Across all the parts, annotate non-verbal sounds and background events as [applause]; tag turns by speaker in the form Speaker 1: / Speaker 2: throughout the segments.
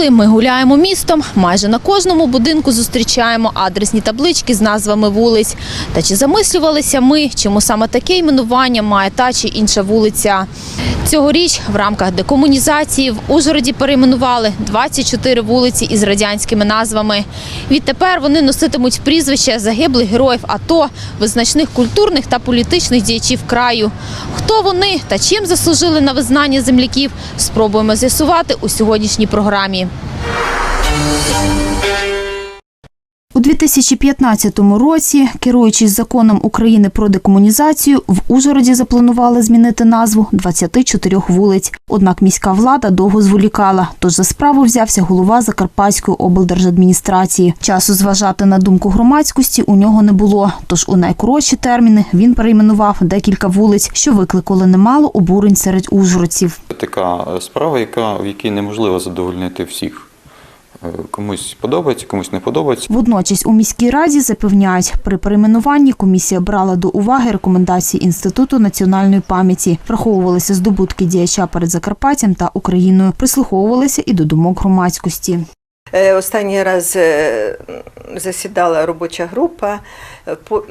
Speaker 1: Коли ми гуляємо містом, майже на кожному будинку зустрічаємо адресні таблички з назвами вулиць. Та чи замислювалися ми, чому саме таке іменування має та чи інша вулиця? Цьогоріч в рамках декомунізації в Ужгороді перейменували 24 вулиці із радянськими назвами. Відтепер вони носитимуть прізвища загиблих героїв АТО, визначних культурних та політичних діячів краю. Хто вони та чим заслужили на визнання земляків, спробуємо з'ясувати у сьогоднішній програмі. У 2015 році, керуючись законом України про декомунізацію, в Ужгороді запланували змінити назву 24 вулиць. Однак міська влада довго зволікала, тож за справу взявся голова Закарпатської облдержадміністрації. Часу зважати на думку громадськості у нього не було. Тож у найкоротші терміни він перейменував декілька вулиць, що викликали немало обурень серед ужгородців.
Speaker 2: Така справа, яка, в якій неможливо задовольнити всіх. Комусь подобається, комусь не подобається.
Speaker 1: Водночас у міській раді запевняють, при перейменуванні комісія брала до уваги рекомендації Інституту національної пам'яті, враховувалися здобутки діяча перед Закарпаттям та Україною, прислуховувалися і до думок громадськості.
Speaker 3: Е, Останній раз е, засідала робоча група. По-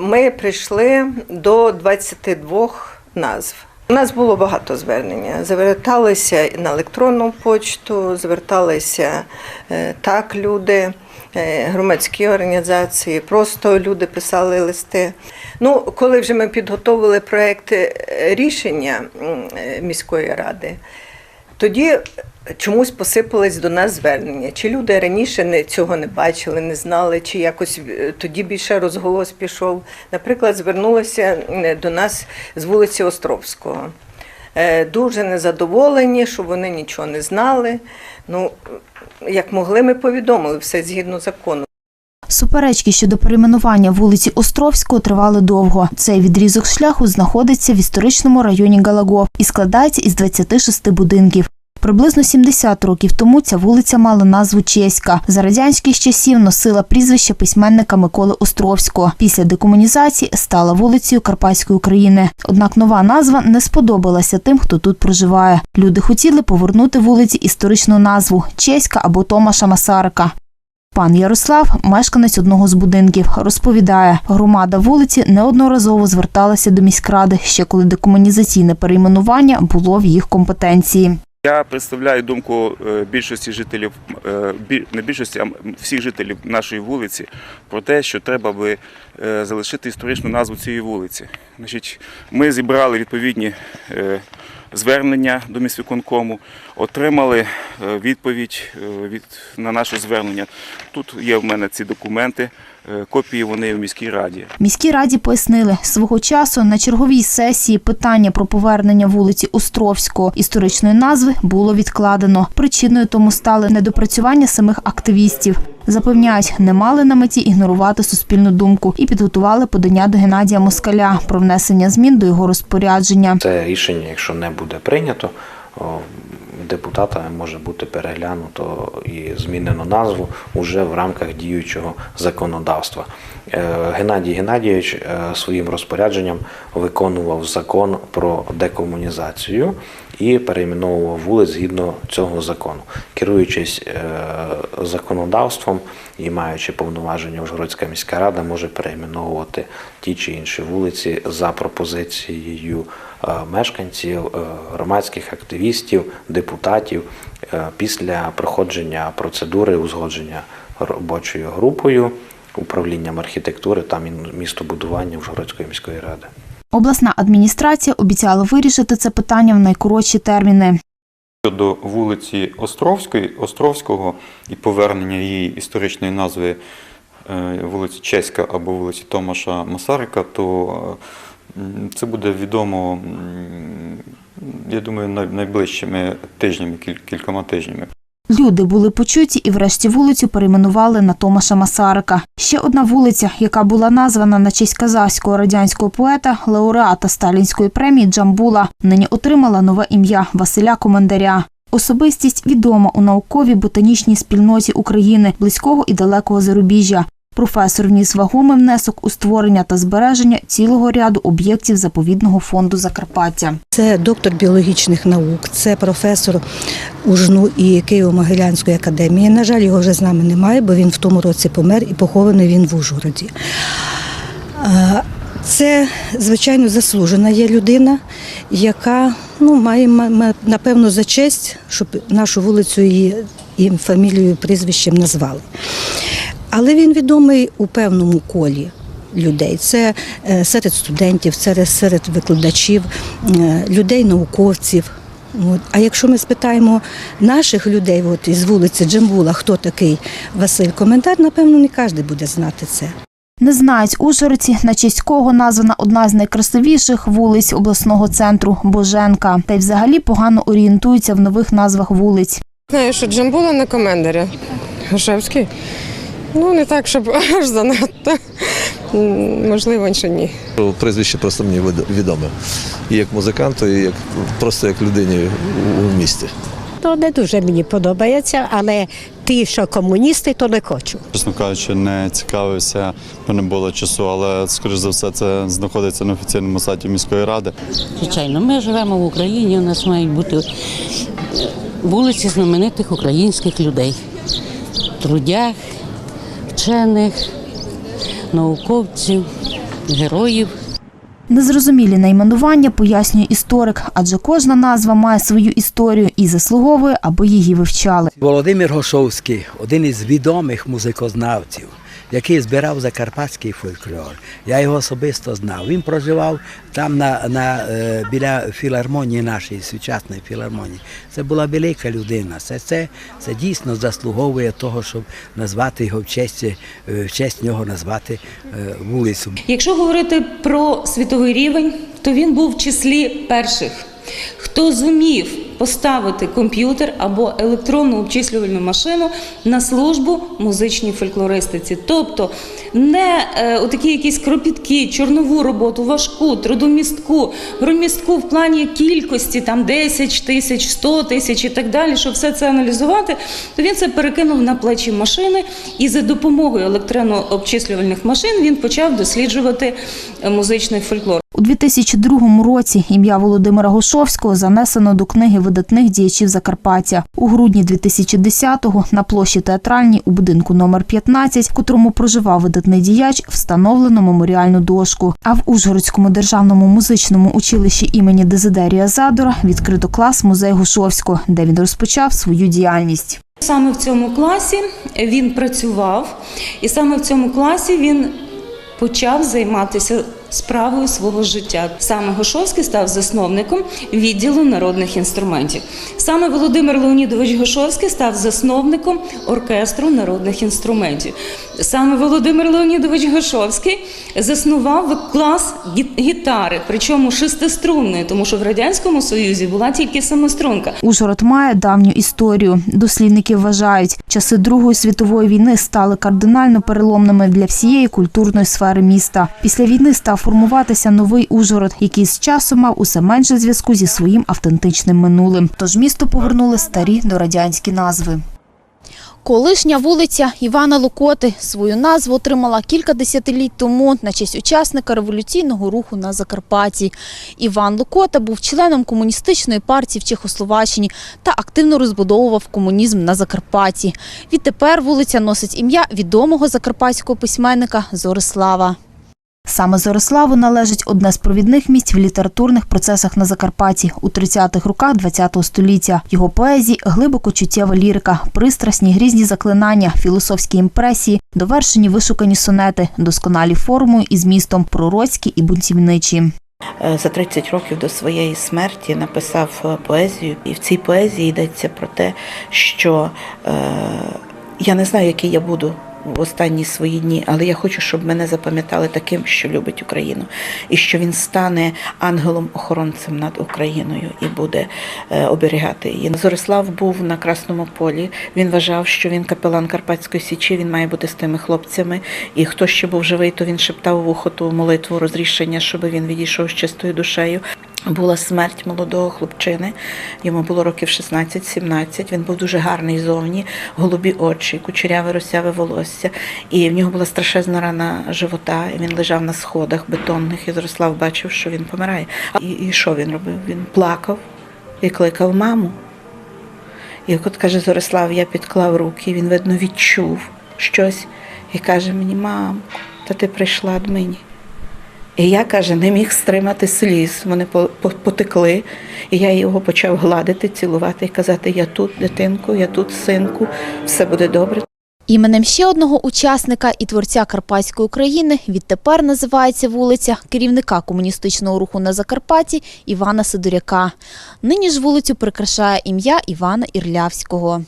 Speaker 3: Ми прийшли до 22 назв. У нас було багато звернення. Зверталися на електронну почту, зверталися е, так люди, е, громадські організації, просто люди писали листи. Ну, коли вже ми підготовили проект е, рішення міської ради, тоді чомусь посипались до нас звернення. Чи люди раніше не, цього не бачили, не знали, чи якось е, тоді більше розголос пішов. Наприклад, звернулося е, до нас з вулиці Островського. Е, Дуже незадоволені, що вони нічого не знали. Ну, як могли, ми повідомили все згідно закону.
Speaker 1: Суперечки щодо перейменування вулиці Островського тривали довго. Цей відрізок шляху знаходиться в історичному районі Галагов і складається із 26 будинків. Приблизно 70 років тому ця вулиця мала назву Чеська. За радянських часів носила прізвище письменника Миколи Островського. Після декомунізації стала вулицею Карпатської України. Однак нова назва не сподобалася тим, хто тут проживає. Люди хотіли повернути вулиці історичну назву Чеська або Томаша Масарика. Пан Ярослав, мешканець одного з будинків, розповідає, громада вулиці неодноразово зверталася до міськради, ще коли декомунізаційне перейменування було в їх компетенції.
Speaker 4: Я представляю думку е, більшості жителів, е, не більшості, а всіх жителів нашої вулиці про те, що треба би е, залишити історичну назву цієї вулиці. Ми зібрали відповідні звернення до міськвиконкому, отримали відповідь від, на наше звернення. Тут є в мене ці документи, копії вони в міській раді.
Speaker 1: Міській раді пояснили, свого часу на черговій сесії питання про повернення вулиці Островського історичної назви було відкладено. Причиною тому стали недопрацювання самих активістів. Запевняють, не мали на меті ігнорувати суспільну думку і підготували подання до Геннадія Москаля про внесення змін до його розпорядження.
Speaker 5: Це рішення, якщо не буде прийнято, депутата може бути переглянуто і змінено назву уже в рамках діючого законодавства. Е, Геннадій Геннадійович е, своїм розпорядженням виконував закон про декомунізацію і перейменовував вулиць згідно цього закону, керуючись е, законодавством і маючи повноваження, Ужгородська міська рада може перейменовувати ті чи інші вулиці за пропозицією мешканців, е, громадських активістів, депутатів е, після проходження процедури узгодження робочою групою, управлінням архітектури та містобудування Ужгородської міської ради.
Speaker 1: Обласна адміністрація обіцяла вирішити це питання в найкоротші терміни.
Speaker 2: Щодо вулиці Островської, Островського і повернення її історичної назви е, вулиці Чеська або вулиці Томаша Масарика, то е, це буде відомо, я думаю, найближчими тижнями, кількома тижнями.
Speaker 1: Люди були почуті і врешті вулицю перейменували на Томаша Масарика. Ще одна вулиця, яка була названа на честь казахського радянського поета, лауреата Сталінської премії Джамбула, нині отримала нове ім'я Василя Командаря. Особистість відома у науковій ботанічній спільноті України, близького і далекого зарубіжжя. Професор вніс вагомий внесок у створення та збереження цілого ряду об'єктів заповідного фонду Закарпаття.
Speaker 6: Це доктор біологічних наук, це професор УЖНУ і Києво-Могилянської академії. На жаль, його вже з нами немає, бо він в тому році помер і похований він в Ужгороді. Це, звичайно, заслужена є людина, яка ну, має ма- ма- напевно за честь, щоб нашу вулицю її, її фамілією, прізвищем назвали. Але він відомий у певному колі людей. Це е, серед студентів, це серед викладачів, е, людей, науковців. От. А якщо ми спитаємо наших людей, от із вулиці Джамбула, хто такий Василь Коментар, напевно, не кожен буде знати це.
Speaker 1: Не знають ужгородці, на честь кого названа одна з найкрасивіших вулиць обласного центру Боженка. Та й взагалі погано орієнтуються в нових назвах вулиць.
Speaker 7: Знаю, що Джамбула на комендері. Грушевський. Ну, не так, щоб [laughs] аж занадто. Можливо, що ні.
Speaker 8: Прізвище просто мені відоме. І як музиканту, і як просто як людині у- у місті.
Speaker 9: То не дуже мені подобається, але ті, що комуністи, то не хочу.
Speaker 10: Чесно кажучи, не цікавився, бо не було часу, але скоріш за все це знаходиться на офіційному сайті міської ради.
Speaker 11: Звичайно, ми живемо в Україні, у нас мають бути е, вулиці знаменитих українських людей, трудях, вчених, науковців, героїв.
Speaker 1: Незрозумілі найменування пояснює історик, адже кожна назва має свою історію і заслуговує, аби її вивчали.
Speaker 12: Володимир Гошовський один із відомих музикознавців, який збирав закарпатський фольклор. Я його особисто знав. Він проживав там на, на, е, біля філармонії нашої сучасної філармонії. Це була велика людина. Це, це, це дійсно заслуговує того, щоб назвати його в честь, е, в честь нього назвати е, вулицю.
Speaker 13: Якщо говорити про світовий рівень, то він був в числі перших, хто зумів поставити комп'ютер або електронну обчислювальну машину на службу музичній фольклористиці. Тобто не е, отакі якісь кропітки, чорнову роботу, важку, трудомістку, громістку в плані кількості, там 10 тисяч, 100 тисяч і так далі, щоб все це аналізувати, то він це перекинув на плечі машини і за допомогою електронно-обчислювальних машин він почав досліджувати е, музичний фольклор.
Speaker 1: У 2002 році ім'я Володимира Гошовського занесено до книги видатних діячів Закарпаття. У грудні 2010-го на площі театральній у будинку номер 15, в котрому проживав видатний діяч, встановлено меморіальну дошку. А в Ужгородському державному музичному училищі імені Дезидерія Задора відкрито клас музей Гошовського, де він розпочав свою діяльність.
Speaker 13: Саме в цьому класі він працював, і саме в цьому класі він почав займатися справою свого життя. Саме Гошовський став засновником відділу народних інструментів. Саме Володимир Леонідович Гошовський став засновником оркестру народних інструментів. Саме Володимир Леонідович Гошовський заснував клас гітари, причому шестиструнної, тому що в радянському союзі була тільки самострунка.
Speaker 1: Ужгород має давню історію. Дослідники вважають, часи Другої світової війни стали кардинально переломними для всієї культурної сфери міста. Після війни став формуватися новий Ужгород, який з часом мав усе менше зв'язку зі своїм автентичним минулим. Тож місто повернули старі дорадянські назви. Колишня вулиця Івана Лукоти свою назву отримала кілька десятиліть тому на честь учасника революційного руху на Закарпатті. Іван Лукота був членом комуністичної партії в Чехословаччині та активно розбудовував комунізм на Закарпатті. Відтепер вулиця носить ім'я відомого закарпатського письменника Зорислава. Саме Зориславу належить одне з провідних місць в літературних процесах на Закарпатті у 30-х роках ХХ століття. Його поезії глибоко чуттєва лірика, пристрасні грізні заклинання, філософські імпресії, довершені вишукані сонети, досконалі формою і змістом, пророцькі і бунтівничі.
Speaker 14: Е, За 30 років до своєї смерті написав е, поезію, і в цій поезії йдеться про те, що е, я не знаю, який я буду в останні свої дні, але я хочу, щоб мене запам'ятали таким, що любить Україну, і що він стане ангелом-охоронцем над Україною і буде е, оберігати її. Зорислав був на Красному полі. Він вважав, що він капелан Карпатської січі, він має бути з тими хлопцями. І хто ще був живий, то він шептав в ухо молитву розрішення, щоб він відійшов з чистою душею. Була смерть молодого хлопчини. Йому було років 16-17. Він був дуже гарний зовні, голубі очі, кучеряве росяве волосся. І в нього була страшезна рана живота. І він лежав на сходах бетонних, і Зрослав бачив, що він помирає. І, і що він робив? Він плакав і кликав маму. І от каже Зорислав, я підклав руки, він, видно, відчув щось і каже мені, мам, та ти прийшла до мені. І я, каже, не міг стримати сліз. Вони по- по- потекли. І я його почав гладити, цілувати і казати: Я тут, дитинку, я тут, синку, все буде добре.
Speaker 1: Іменем ще одного учасника і творця Карпатської України відтепер називається вулиця керівника комуністичного руху на Закарпатті Івана Сидоряка. Нині ж вулицю прикрашає ім'я Івана Ірлявського.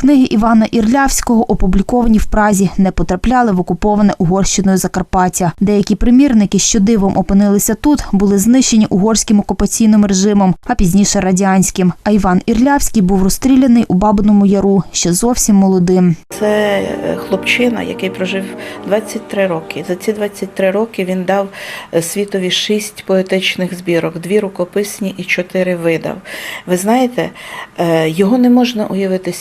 Speaker 1: Книги Івана Ірлявського, опубліковані в Празі, не потрапляли в окуповане Угорщиною Закарпаття. Деякі примірники, що дивом опинилися тут, були знищені угорським окупаційним режимом, а пізніше радянським. А Іван Ірлявський був розстріляний у Бабиному Яру ще зовсім молодим.
Speaker 14: Це е, хлопчина, який прожив 23 роки. За ці 23 роки він дав е, світові шість поетичних збірок, дві рукописні і чотири видав. Ви знаєте, е, його не можна уявити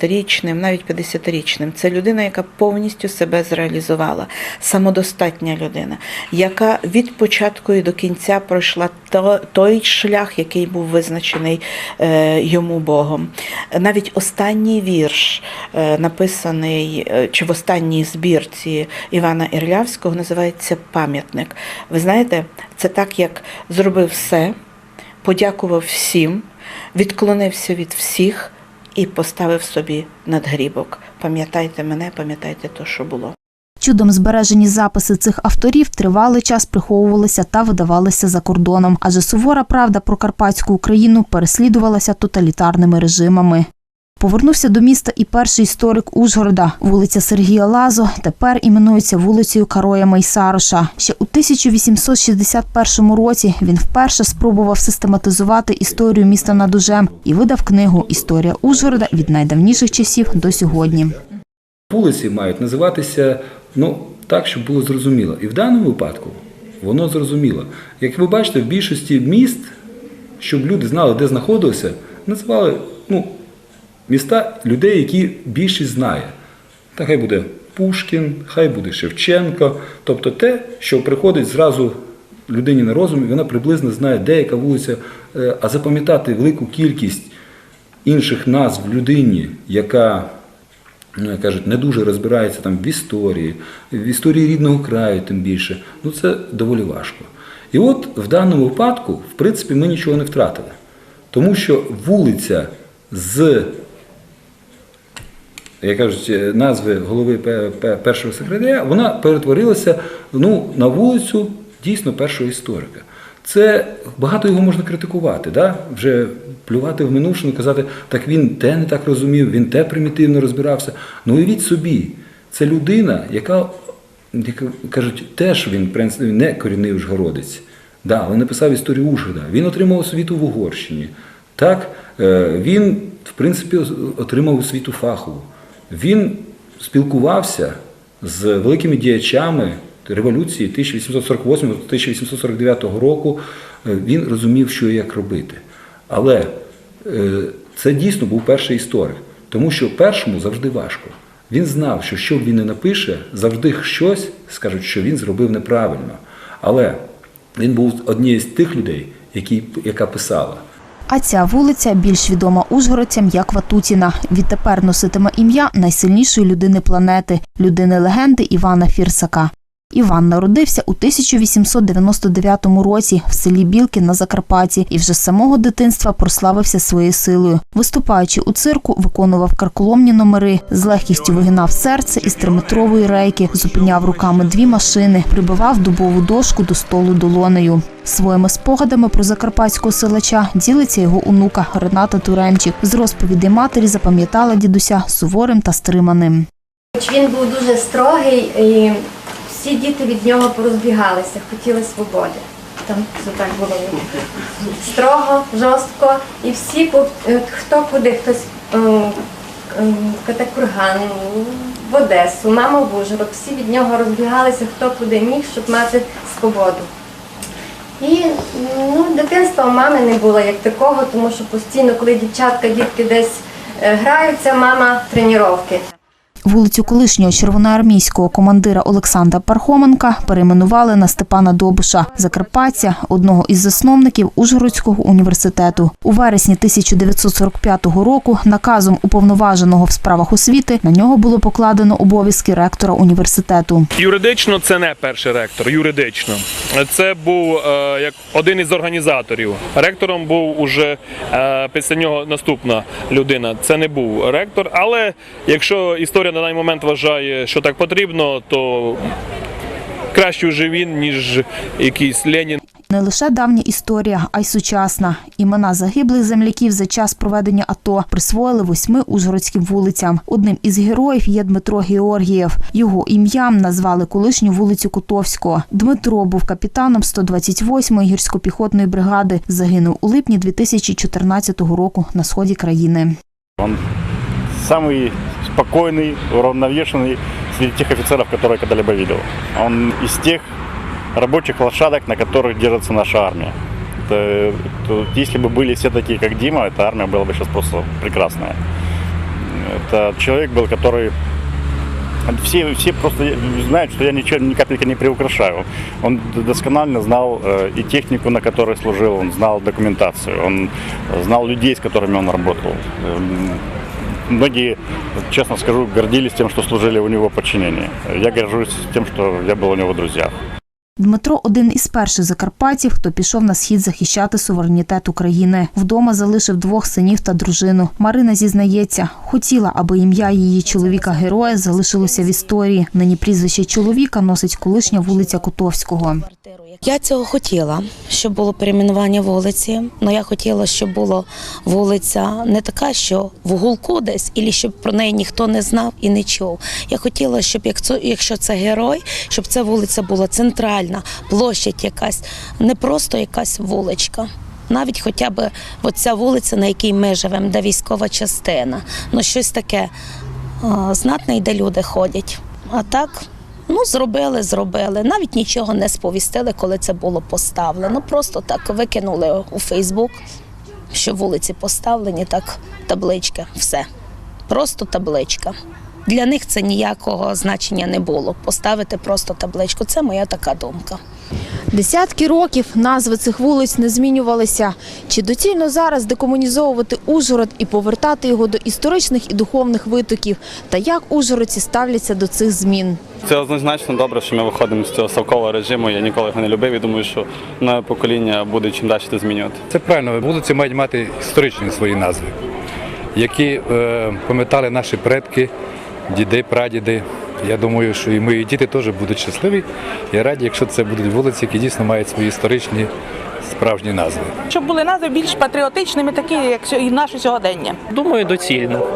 Speaker 14: 70-річним, навіть 50-річним. Це людина, яка повністю себе зреалізувала, самодостатня людина, яка від початку і до кінця пройшла той шлях, який був визначений е, йому Богом. Навіть останній вірш, е, написаний е, чи в останній збірці Івана Ірлявського, називається Пам'ятник. Ви знаєте, це так, як зробив все, подякував всім, відклонився від всіх і поставив собі надгрібок. Пам'ятайте мене, пам'ятайте те, що було.
Speaker 1: Чудом збережені записи цих авторів тривалий час приховувалися та видавалися за кордоном, адже сувора правда про карпатську Україну переслідувалася тоталітарними режимами. Повернувся до міста і перший історик Ужгорода, вулиця Сергія Лазо, тепер іменується вулицею Кароя Майсароша. Ще у 1861 році він вперше спробував систематизувати історію міста над Ужем і видав книгу Історія Ужгорода від найдавніших часів до сьогодні.
Speaker 15: Вулиці мають називатися ну, так, щоб було зрозуміло. І в даному випадку воно зрозуміло. Як ви бачите, в більшості міст, щоб люди знали, де знаходилися, називали ну, міста людей, які більшість знає. Та хай буде Пушкін, хай буде Шевченко. Тобто те, що приходить зразу людині на розум, і вона приблизно знає, де яка вулиця, Е, а запам'ятати велику кількість інших назв людині, яка ну, як кажуть, не дуже розбирається там в історії, в історії рідного краю, тим більше. Ну це доволі важко. І от в даному випадку, в принципі, ми нічого не втратили. Тому що вулиця з, як кажуть, е, назви голови пе- пе- першого секретаря, вона перетворилася ну, на вулицю дійсно першого історика. Це багато його можна критикувати, да? вже плювати в минувшину, казати, так він те не так розумів, він те примітивно розбирався. Ну уявіть собі, це людина, яка, як кажуть, теж він не корінний ужгородець. Да, але написав історію Ужгорода. Він отримав освіту в Угорщині. Так, е, він, в принципі, отримав освіту фахову. Він спілкувався з великими діячами революції 1848-1849 року. Е, Він розумів, що і як робити. Але е, це дійсно був перший історик, тому що першому завжди важко. Він знав, що що б він не напише, завжди щось скажуть, що він зробив неправильно. Але він був однією з тих людей, які, яка писала.
Speaker 1: А ця вулиця більш відома ужгородцям як Ватутіна. Відтепер носитиме ім'я найсильнішої людини планети людини легенди Івана Фірсака. Іван народився у 1899 році в селі Білки на Закарпатті і вже з самого дитинства прославився своєю силою. Виступаючи у цирку, виконував карколомні номери, з легкістю вигинав серце із триметрової рейки, зупиняв руками дві машини, прибивав дубову дошку до столу долонею. Своїми спогадами про закарпатського силача ділиться його онука Рената Туремчик. З розповіді матері запам'ятала дідуся суворим та стриманим.
Speaker 16: Він був дуже строгий, і всі діти від нього порозбігалися, хотіли свободи. Там все так було строго, жорстко, і всі е, хто куди, хтось е, е, Катакурган, в Одесу, мама в Ужгород, всі від нього розбігалися, хто куди міг, щоб мати свободу. І ну, дитинства у мами не було як такого, тому що постійно, коли дівчатка, дітки десь граються, мама тренування.
Speaker 1: Вулицю колишнього червоноармійського командира Олександра Пархоменка перейменували на Степана Добуша, закарпаття, одного із засновників Ужгородського університету. У вересні 1945 року наказом уповноваженого в справах освіти на нього було покладено обов'язки ректора університету.
Speaker 17: Юридично це не перший ректор. Юридично це був е, як один із організаторів. Ректором був уже е, після нього наступна людина. Це не був ректор. Але якщо історія на даний момент вважає, що так потрібно, то краще вже він, ніж якийсь Ленін.
Speaker 1: Не лише давня історія, а й сучасна. Імена загиблих земляків за час проведення АТО присвоїли восьми ужгородським вулицям. Одним із героїв є Дмитро Георгієв. Його ім'ям назвали колишню вулицю Котовського. Дмитро був капітаном 128-ї гірсько-піхотної бригади. Загинув у липні 2014 року на сході країни.
Speaker 18: Он самый спокойный, уравновешенный среди тех офицеров, которые я когда-либо видел. Он из тех рабочих лошадок, на которых держится наша армия. Это- то если бы были все такие, как Дима, эта армия была бы сейчас просто прекрасная. Это человек был, который все, все просто знают, что я ничего, ни капельки не приукрашаю. Он досконально знал э, и технику, на которой служил, он знал документацию, он знал людей, с которыми он работал. Многие, честно скажу, гордились тем, что служили у него подчинение. Я горжусь тем, что я был у него в друзьях.
Speaker 1: Дмитро один із перших закарпатців, хто пішов на схід захищати суверенітет України. Вдома залишив двох синів та дружину. Марина зізнається, хотіла, аби ім'я її чоловіка-героя залишилося в історії. Нині прізвище чоловіка носить колишня вулиця Котовського.
Speaker 19: Я цього хотіла, щоб було перейменування вулиці. але я хотіла, щоб була вулиця не така, що в гулку десь, і щоб про неї ніхто не знав і не чув. Я хотіла, щоб якщо це герой, щоб ця вулиця була центральна, площадь якась, не просто якась вуличка. Навіть хоча б оця вулиця, на якій ми живемо, де військова частина. Ну щось таке а, знатне, де люди ходять. А так. Ну, зробили, зробили. Навіть нічого не сповістили, коли це було поставлено. Просто так викинули у Фейсбук, що вулиці поставлені, так таблички. Все. Просто табличка. Для них це ніякого значення не було. Поставити просто табличку. Це моя така думка.
Speaker 1: Десятки років назви цих вулиць не змінювалися. Чи доцільно зараз декомунізовувати Ужгород і повертати його до історичних і духовних витоків? Та як ужгородці ставляться до цих змін?
Speaker 20: Це однозначно добре, що ми виходимо з цього совкового режиму. Я ніколи його не любив і думаю, що нове покоління буде чим далі це змінювати.
Speaker 21: Це правильно, вулиці мають мати історичні свої назви, які е, пам'ятали наші предки, діди, прадіди. Я думаю, що і мої діти теж будуть щасливі і раді, якщо це будуть вулиці, які дійсно мають свої історичні справжні назви.
Speaker 22: Щоб були назви більш патріотичними, такі як і наше сьогодення.
Speaker 23: Думаю, доцільно.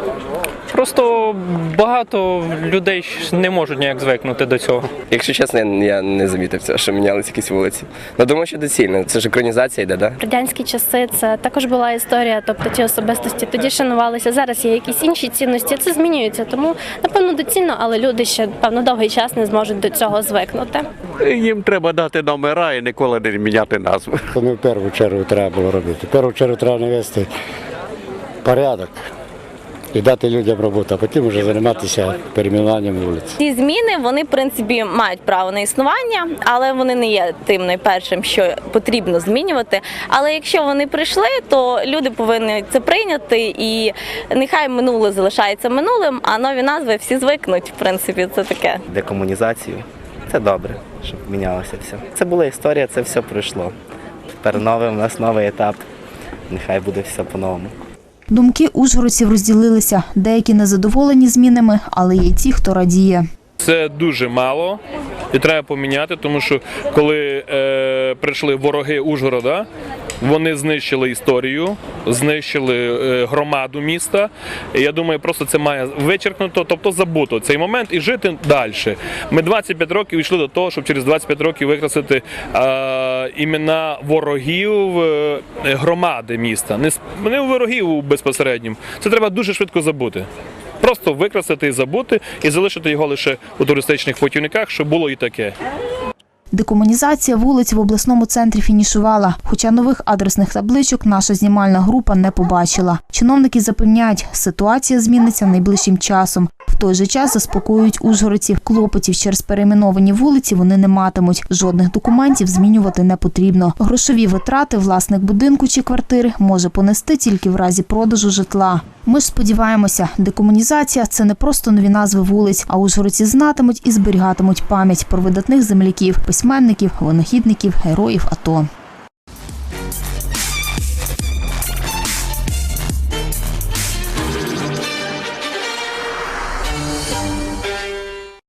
Speaker 23: Просто багато людей не можуть ніяк звикнути до цього.
Speaker 24: Якщо чесно, я- не замітив цього, що мінялися якісь вулиці. Ну думаю, що доцільно. Це ж екранізація йде, да?
Speaker 25: радянські часи це також була історія, тобто ті особистості тоді шанувалися. Зараз є якісь інші цінності. Це змінюється, тому напевно доцільно, але люди ще певно довгий час не зможуть до цього звикнути.
Speaker 26: Їм треба дати номера і ніколи не міняти назви.
Speaker 27: Це не в першу чергу треба було робити. В першу чергу треба навести порядок і дати людям роботу, а потім вже займатися перейменуванням вулиць.
Speaker 28: Ці зміни вони в принципі мають право на існування, але вони не є тим найпершим, що потрібно змінювати. Але якщо вони прийшли, то люди повинні це прийняти, і нехай минуле залишається минулим, а нові назви всі звикнуть. В принципі, це таке.
Speaker 29: декомунізацію. Це добре, щоб мінялося все. Це була історія, це все пройшло. Тепер новий, у нас новий етап. Нехай буде все по-новому.
Speaker 1: Думки ужгородців розділилися. Деякі незадоволені змінами, але є ті, хто радіє.
Speaker 17: Це дуже мало і треба поміняти, тому що коли е, прийшли вороги Ужгорода, вони знищили історію, знищили е, громаду міста. Я думаю, просто це має вичеркнуто, тобто забуто цей момент і жити далі. Ми 25 років йшли до того, щоб через 25 років викреслити е, імена ворогів е, громади міста. Не, не ворогів безпосередньо. Це треба дуже швидко забути. Просто викреслити і забути, і залишити його лише у туристичних путівниках, щоб було і таке.
Speaker 1: Декомунізація вулиць в обласному центрі фінішувала, хоча нових адресних табличок наша знімальна група не побачила. Чиновники запевняють, ситуація зміниться найближчим часом. В той же час заспокоюють ужгородців. Клопотів через перейменовані вулиці вони не матимуть. Жодних документів змінювати не потрібно. Грошові витрати власник будинку чи квартири може понести тільки в разі продажу житла. Ми ж сподіваємося, декомунізація це не просто нові назви вулиць, а ужгородці знатимуть і зберігатимуть пам'ять про видатних земляків, письменників, винахідників, героїв АТО.